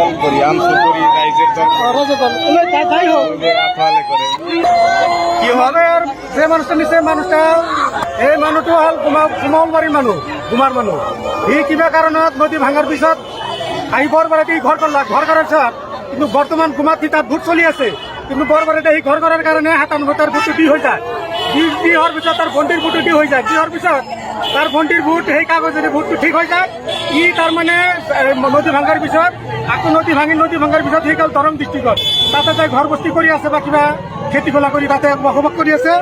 দল করি আমসু করি রাইজের দল। করি, কি হবে আর যে মানুষটা নিছে মানুষটা এই মানুহটো হ'ল কুমালবাৰীৰ মানুহ কুমাৰ মানুহ। সি কিবা কাৰণত নদী ভাঙাৰ পিছত আহি বৰবাৰীতে সি ঘৰ কৰলাক ঘৰ কৰাৰ পিছত কিন্তু বৰ্তমান কুমাৰ সি তাত ভোট চলি আছে। কিন্তু বৰবাৰীতে সি ঘৰ কৰাৰ কাৰণে সাতানব্বৈ তাৰ ভোটটো দি হৈ যায়। দি হোৱাৰ পিছত তাৰ ভণ্টিৰ ভোটটো দি হৈ যায়। দি হোৱাৰ পিছত তাৰ ভণ্টিৰ ভোট সেই কাগজেৰে ভোটটো ঠিক হৈ যায়। ই তাৰমানে নদী ভাঙাৰ পিছত আকৌ নদী ভাঙি, নদী ভাঙাৰ পিছত সি গ'ল দৰং ডিষ্ট্ৰিক্টত তাতে যাই ঘৰ বস্তি কৰি আছে বা কিবা খেতি খোলা কৰি তাতে বসবাস কৰি আছে।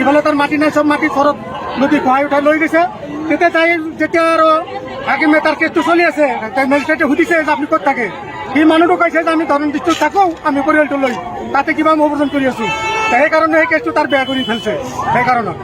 ইফালে তাৰ মাটি নাই চব মাটি ঘৰত নদী খহাই উঠাই লৈ গৈছে। তেতিয়া তাই যেতিয়া আৰু হাকিমে তাৰ কেছটো চলি আছে, তাই মেজিষ্ট্ৰেটে সুধিছে যে আপুনি ক'ত থাকে? সি মানুহটো কৈছে যে আমি দৰং ডিষ্ট্ৰিক্টত থাকোঁ, আমি পৰিয়ালটো লৈ। তাতে কিবা মই অৱজন কৰি আছোঁ। সেইকাৰণে সেই কেছটো তাৰ বেয়া কৰি ফেলছে, সেইকাৰণত।